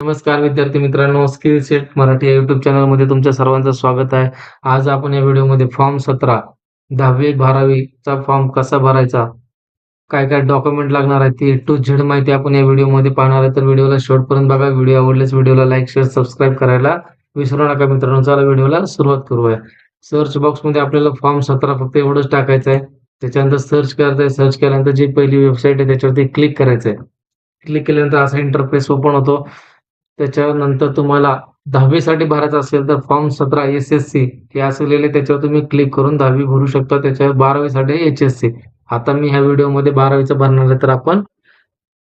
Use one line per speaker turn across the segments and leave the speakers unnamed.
नमस्कार विद्यार्थी मित्रांनो स्किल सेट मराठी या युट्यूब चॅनलमध्ये तुमच्या सर्वांचं स्वागत आहे. आज आपण या व्हिडिओमध्ये फॉर्म सतरा दहावी बारावीचा फॉर्म कसा भरायचा काय काय डॉक्युमेंट लागणार आहे ती टू झेड माहिती आपण या व्हिडिओमध्ये पाहणार आहे. तर व्हिडिओला शेवटपर्यंत बघा व्हिडिओ आवडल्यास व्हिडिओला लाईक शेअर सबस्क्राईब करायला विसरू नका मित्रांनो. चला व्हिडिओला सुरुवात करूया. सर्च बॉक्समध्ये आपल्याला फॉर्म सतरा फक्त एवढंच टाकायचं आहे. त्याच्यानंतर सर्च करायचं सर्च केल्यानंतर जी पहिली वेबसाईट आहे त्याच्यावरती क्लिक करायचं आहे क्लिक केल्यानंतर असा इंटरफेस ओपन होतो. त्याच्यानंतर तुम्हाला दहावीसाठी भरायचं असेल तर फॉर्म सतरा एस एस सी हे असलेले त्याच्यावर तुम्ही क्लिक करून दहावी भरू शकता. त्याच्यावर बारावीसाठी एच एस सी आता मी ह्या व्हिडिओमध्ये बारावीचं भरणार आहे तर आपण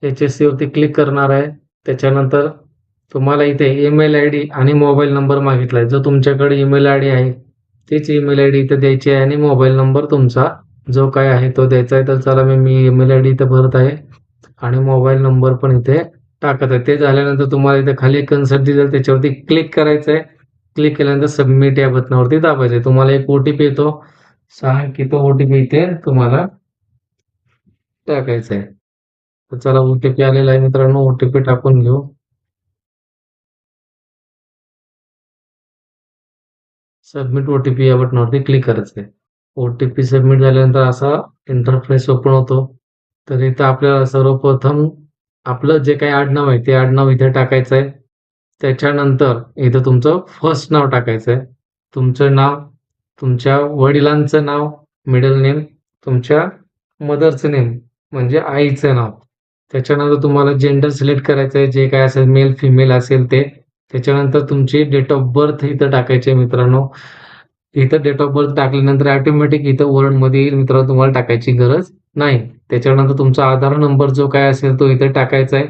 एच एस सी वरती क्लिक करणार आहे. त्याच्यानंतर तुम्हाला इथे ईमेल आय डी आणि मोबाईल नंबर मागितला आहे. जो तुमच्याकडे ईमेल आय डी आहे तीच ईमेल आय डी इथं द्यायची आहे आणि मोबाईल नंबर तुमचा जो काय आहे तो द्यायचा आहे. तर चला मी मी ईमेल आय डी इथं भरत आहे आणि मोबाईल नंबर पण इथे टाकत आहे ते झाल्यानंतर तुम्हाला इथे खाली कन्सर्ट दिलं त्याच्यावरती क्लिक करायचं आहे क्लिक केल्यानंतर सबमिट या बटनावरती दाबायचं आहे तुम्हाला एक ओ टी पी येतो. सहा की तो ओ टी पी इथे तुम्हाला टाकायचा आहे तर चला ओ टी पी आलेला आहे मित्रांनो. ओ टी पी टाकून घेऊ. सबमिट ओ टी पी या बटनावरती क्लिक करायचं आहे ओ टी पी सबमिट झाल्यानंतर असा इंटरफेस ओपन होतो. तर इथं आपल्याला सर्वप्रथम आपलं जे काही आडनाव आहे ते आडनाव इथे टाकायचं आहे त्याच्यानंतर इथं तुमचं फर्स्ट नाव टाकायचं आहे तुमचं नाव तुमच्या वडिलांचं नाव मिडल नेम तुमच्या मदरचं नेम म्हणजे आईचं नाव. त्याच्यानंतर तुम्हाला जेंडर सिलेक्ट करायचं आहे जे काय असेल मेल फिमेल असेल ते. त्याच्यानंतर तुमची डेट ऑफ बर्थ इथं टाकायची आहे मित्रांनो. इथं डेट ऑफ बर्थ टाकल्यानंतर ऑटोमॅटिक इथं वर्डमध्ये येईल मित्रांनो तुम्हाला टाकायची गरज नाही. त्याच्यानंतर तुमचा आधार नंबर जो काय असेल तो इथे टाकायचा आहे.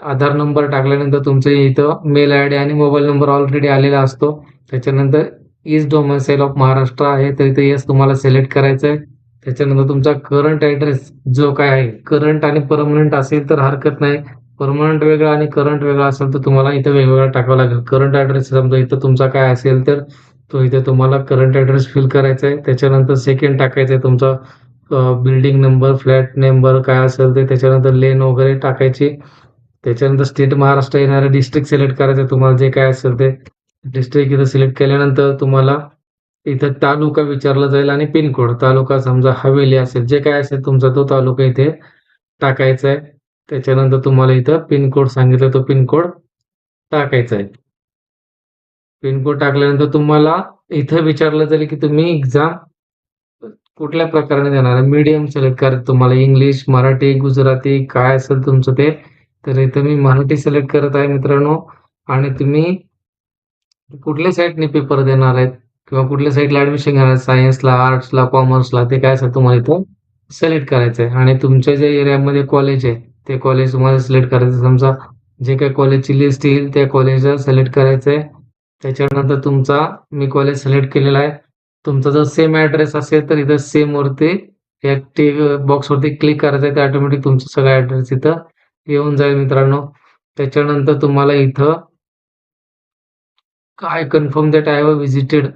आधार नंबर टाकल्यानंतर तुमचं इथं मेल आय डी आणि मोबाईल नंबर ऑलरेडी आलेला असतो. त्याच्यानंतर इज सेल ऑफ महाराष्ट्र आहे तर इथे येस तुम्हाला सिलेक्ट करायचं आहे. त्याच्यानंतर तुमचा करंट ॲड्रेस जो काय आहे करंट आणि परमनंट असेल तर हरकत नाही. परमनंट वेगळा आणि करंट वेगळा असेल तर तुम्हाला इथं वेगवेगळा टाकावा लागेल. करंट ॲड्रेस समजा इथं तुमचा काय असेल तर तो इथे तुम्हाला करंट ॲड्रेस फिल करायचा आहे. त्याच्यानंतर सेकंड टाकायचं आहे तुमचा बिल्डिंग नंबर फ्लॅट नंबर काय असेल ते त्याच्यानंतर लेन वगैरे टाकायची. त्याच्यानंतर स्टेट महाराष्ट्र येणारे डिस्ट्रिक्ट सिलेक्ट करायचं. तुम्हाला जे काय असेल ते डिस्ट्रिक्ट इथं सिलेक्ट केल्यानंतर तुम्हाला इथं तालुका विचारला जाईल आणि पिनकोड तालुका समजा हवेली असेल जे काय असेल तुमचा तो तालुका इथे टाकायचा आहे. त्याच्यानंतर तुम्हाला इथं पिनकोड सांगितलं तो पिनकोड टाकायचा आहे. पिनकोड टाकल्यानंतर तुम्हाला इथं विचारलं जाईल की तुम्ही एक्झाम कुठल्या प्रकाराने देणार? आहे मीडियम सिलेक्ट करत तुम्हाला इंग्लिश मराठी गुजराती काय असेल तुमचं ते तर इथं मी मराठी सिलेक्ट करत आहे मित्रांनो. आणि तुम्ही कुठल्या साईडने पेपर देणार आहेत? किंवा कुठल्या साईडला ऍडमिशन घेणार सायन्सला आर्ट्सला कॉमर्सला ते काय असेल तुम्हाला इथं सिलेक्ट करायचं आहे. आणि तुमच्या ज्या एरियामध्ये कॉलेज आहे ते कॉलेज तुम्हाला सिलेक्ट करायचं समजा जे काही कॉलेजची लिस्ट येईल त्या कॉलेजला सिलेक्ट करायचं आहे. त्याच्यानंतर तुमचा मी कॉलेज सिलेक्ट केलेला आहे. तुमचा जर सेम ॲड्रेस असेल तर इथं सेम वरती या टी बॉक्सवरती क्लिक करायचं आहे तर ऑटोमॅटिक तुमचा सगळा ॲड्रेस इथं येऊन जाईल मित्रांनो. त्याच्यानंतर तुम्हाला इथं काय confirm that I have visited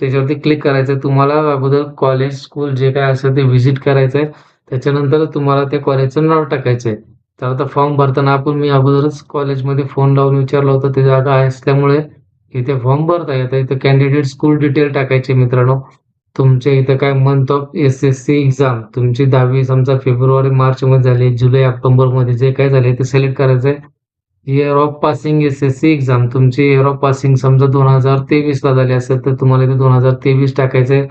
त्याच्यावरती क्लिक करायचं आहे. तुम्हाला अगोदर कॉलेज स्कूल जे काय असेल ते व्हिजिट करायचं आहे. त्याच्यानंतर तुम्हाला त्या कॉलेजचं नाव टाकायचं आहे. तर आता फॉर्म भरताना आपण मी अगोदरच कॉलेजमध्ये फोन लावून विचारलं होतं ते जागा असल्यामुळे इथे फॉर्म भरता येतं. इथं कॅन्डिडेट स्कूल डिटेल टाकायचे मित्रांनो. तुमचे इथं काय month of S S C exam तुमची दहावी समजा फेब्रुवारी मार्च मध्ये झाली जुलै ऑक्टोबरमध्ये जे काय झाले ते सिलेक्ट करायचं आहे year of passing S S C exam तुमची इयर ऑफ पासिंग समजा दोन हजार तेवीस ला झाली असेल तर तुम्हाला इथे दोन हजार तेवीस टाकायचं आहे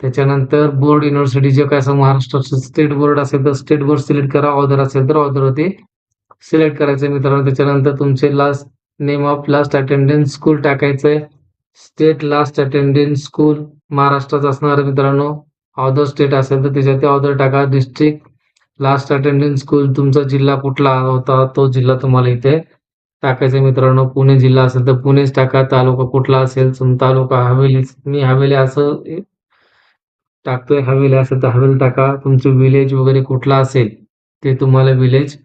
त्याच्यानंतर बोर्ड युनिव्हर्सिटी जे काय असं महाराष्ट्राचं स्टेट बोर्ड असेल तर स्टेट बोर्ड सिलेक्ट करा. ऑदर असेल तर ऑर्डर ते सिलेक्ट करायचं आहे मित्रांनो. त्याच्यानंतर तुमचे last name of last attendance school टाकायचं आहे स्टेट लास्ट अटेंडन्स स्कूल महाराष्ट्रात असणार मित्रांनो. अदर स्टेट असेल तर त्याच्यात अदर टाका. डिस्ट्रिक्ट लास्ट अटेंडन्स स्कूल तुमचा जिल्हा कुठला होता तो जिल्हा तुम्हाला इथे टाकायचा आहे मित्रांनो. पुणे जिल्हा असेल तर पुणेच टाका. तालुका कुठला असेल तालुका हवेली मी हवेली असं टाकतोय. हवेली असेल तर हवेली टाका. तुमचं विलेज वगैरे कुठला असेल ते तुम्हाला विलेज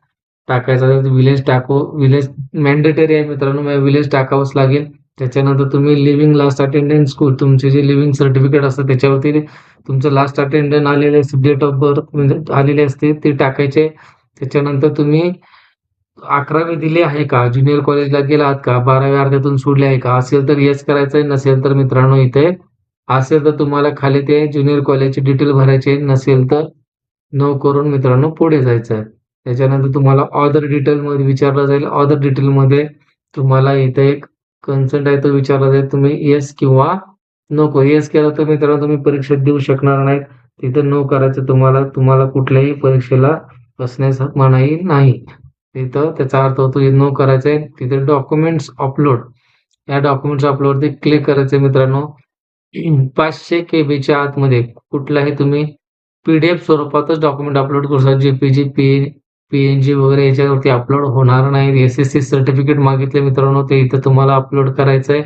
टाकायचं विलेज टाकू विलेज मॅन्डेटरी आहे मित्रांनो विलेज टाकावंच लागेल. त्याच्यानंतर तुम्ही लिव्हिंग लास्ट अटेंडन्स स्कूल तुमचे जे लिव्हिंग सर्टिफिकेट असतं त्याच्यावरती तुमचं लास्ट अटेंडन्स आलेले असते डेट ऑफ बर्थ म्हणजे आलेले असते ते टाकायचे. त्याच्यानंतर तुम्ही अकरावी दिली आहे का? ज्युनियर कॉलेजला गेला आहात का? बारावी अर्ध्यातून सोडले आहे का? असेल तर येस करायचंय नसेल तर मित्रांनो इथे असेल तर तुम्हाला खाली ते ज्युनियर कॉलेजचे डिटेल भरायचे नसेल तर नो करून मित्रांनो पुढे जायचं आहे त्याच्यानंतर तुम्हाला ऑदर डिटेलमध्ये विचारलं जाईल. ऑदर डिटेलमध्ये तुम्हाला इथे एक कन्संट आहे तो विचारला जाईल. तुम्ही येस किंवा नको. येस केलं तर मित्रांनो तुम्ही परीक्षा देऊ शकणार नाहीत. तिथे नो करायचं तुम्हाला. तुम्हाला कुठल्याही परीक्षेला बसण्यास मनाई नाही. तिथं त्याचा अर्थ होतो नो करायचं आहे तिथे डॉक्युमेंट्स अपलोड या डॉक्युमेंट्स अपलोडवरती क्लिक करायचं मित्रांनो. पाचशे के बीच्या आतमध्ये कुठलाही तुम्ही पीडीएफ स्वरूपातच डॉक्युमेंट अपलोड करू शकता. J P G P PNG वगैरे याच्यावरती अपलोड होणार नाही. एस एस सी सर्टिफिकेट मागितले मित्रांनो ते इथं तुम्हाला अपलोड करायचं आहे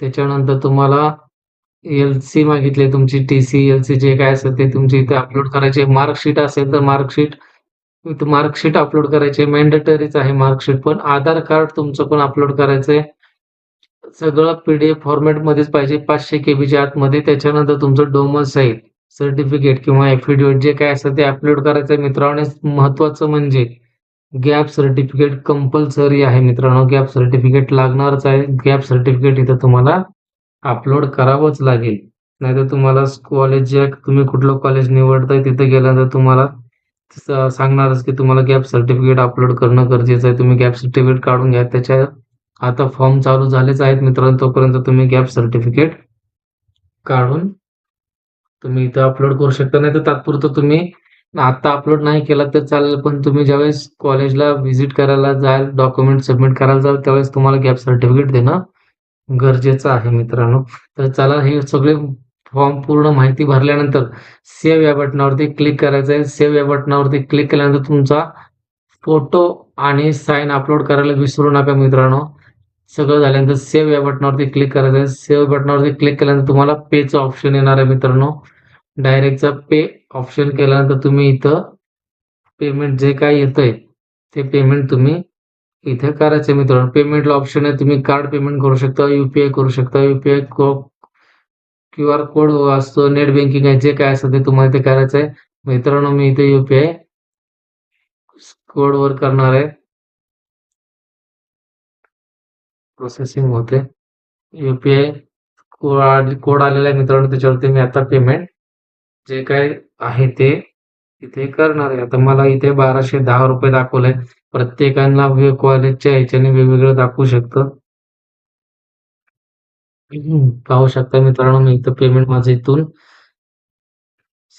त्याच्यानंतर तुम्हाला एल सी मागितले तुमची टी सी एल सी जे काय असेल ते तुमची इथे अपलोड करायचे. मार्कशीट असेल तर मार्कशीट मार्कशीट अपलोड करायचे. मॅन्डेटरीच आहे मार्कशीट पण. आधार कार्ड तुमचं पण अपलोड करायचंय. सगळं पीडीएफ फॉर्मॅटमध्येच पाहिजे. पाचशे केबीच्या आतमध्ये. त्याच्यानंतर तुमचं डोमसाईल सर्टिफिकेट किंवा एफिडेविट जे काय असतं ते अपलोड करायचं आहे मित्रांनो. महत्वाचं म्हणजे गॅप सर्टिफिकेट कंपल्सरी आहे मित्रांनो. गॅप सर्टिफिकेट लागणारच आहे. गॅप सर्टिफिकेट इथं तुम्हाला अपलोड करावंच लागेल. नाहीतर तुम्हाला कॉलेज जे तुम्ही कुठलं कॉलेज निवडताय तिथे गेल्यानंतर तुम्हाला सांगणारच की तुम्हाला गॅप सर्टिफिकेट अपलोड करणं गरजेचं आहे. तुम्ही गॅप सर्टिफिकेट काढून घ्या. त्याच्या आता फॉर्म चालू झालेच आहेत मित्रांनो. तोपर्यंत तुम्ही गॅप सर्टिफिकेट काढून तुम्ही इथं अपलोड करू शकता नाही तर तात्पुरतं तुम्ही आता अपलोड नाही केला तर चालेल पण तुम्ही ज्यावेळेस कॉलेजला व्हिजिट करायला जाल डॉक्युमेंट सबमिट करायला जाल त्यावेळेस तुम्हाला गॅप सर्टिफिकेट देणं गरजेचं आहे मित्रांनो. तर चला हे सगळे फॉर्म पूर्ण माहिती भरल्यानंतर सेव्ह या बटनावरती क्लिक करायचं आहे. सेव्ह या बटनावरती क्लिक केल्यानंतर तुमचा फोटो आणि साईन अपलोड करायला विसरू नका मित्रांनो. सगळं झाल्यानंतर सेव्ह या बटनावरती क्लिक करायचं आहे. सेव्ह बटनावरती क्लिक केल्यानंतर तुम्हाला पेचं ऑप्शन येणार आहे मित्रांनो. डायरेक्टचा पे ऑप्शन केल्यानंतर तुम्ही इथं पेमेंट जे काय येतंय ते पेमेंट तुम्ही इथे करायचं मित्रांनो. पेमेंटला ऑप्शन आहे तुम्ही कार्ड पेमेंट करू शकता युपीआय करू शकता. युपीआय क्यू आर कोड असतो नेट बँकिंग आहे जे काय असतं ते तुम्हाला ते करायचं आहे. मित्रांनो मी इथे युपीआय कोडवर करणार आहे. प्रोसेसिंग होते. युपीआय कोड आलेला आहे मित्रांनो त्याच्यावरती मी आता पेमेंट जे काय आहे ते इथे करणार आहे. आता मला इथे बाराशे दहा रुपये दाखवलंय प्रत्येकांना कॉलेजच्या ह्याच्याने वेगवेगळं दाखवू शकतं. पाहू शकता मित्रांनो मी इथं पेमेंट माझं इथून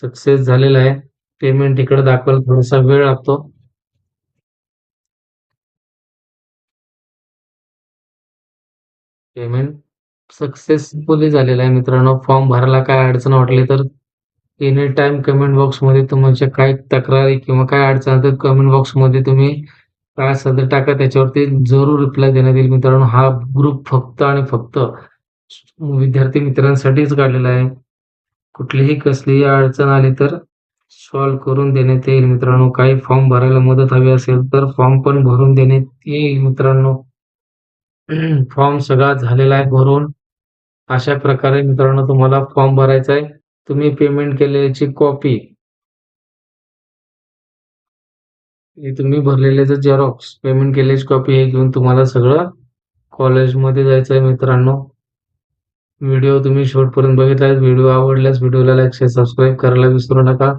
सक्सेस झालेला आहे. पेमेंट इकडे दाखवायला थोडासा वेळ लागतो. पेमेंट सक्सेसफुली झालेलं आहे मित्रांनो. फॉर्म भरायला काय अडचण वाटली तर एनी टाइम कमेंट बॉक्समध्ये तुमच्या काय तक्रारी किंवा काय अडचण तर कमेंट बॉक्समध्ये तुम्ही काय असेल टाका त्याच्यावरती जरूर रिप्लाय देण्यात येईल मित्रांनो. हा ग्रुप फक्त आणि फक्त विद्यार्थी मित्रांसाठीच काढलेला आहे. कुठलीही कसलीही अडचण आली तर सॉल्व करून देण्यात येईल मित्रांनो. काही फॉर्म भरायला मदत हवी असेल तर फॉर्म पण भरून देण्यात येईल मित्रांनो. फॉर्म सगळा झालेला आहे भरून. अशा प्रकारे मित्रांनो तुम्हाला फॉर्म भरायचा आहे. तुम्ही पेमेंट केलेल्याची कॉपी तुम्ही भरलेल्याचं जेरॉक्स पेमेंट केल्याची कॉपी हे घेऊन तुम्हाला सगळं कॉलेजमध्ये जायचं आहे मित्रांनो. व्हिडिओ तुम्ही शेवटपर्यंत बघितला व्हिडिओ आवडल्यास व्हिडिओला लाईक शेअर सबस्क्राईब करायला विसरू नका.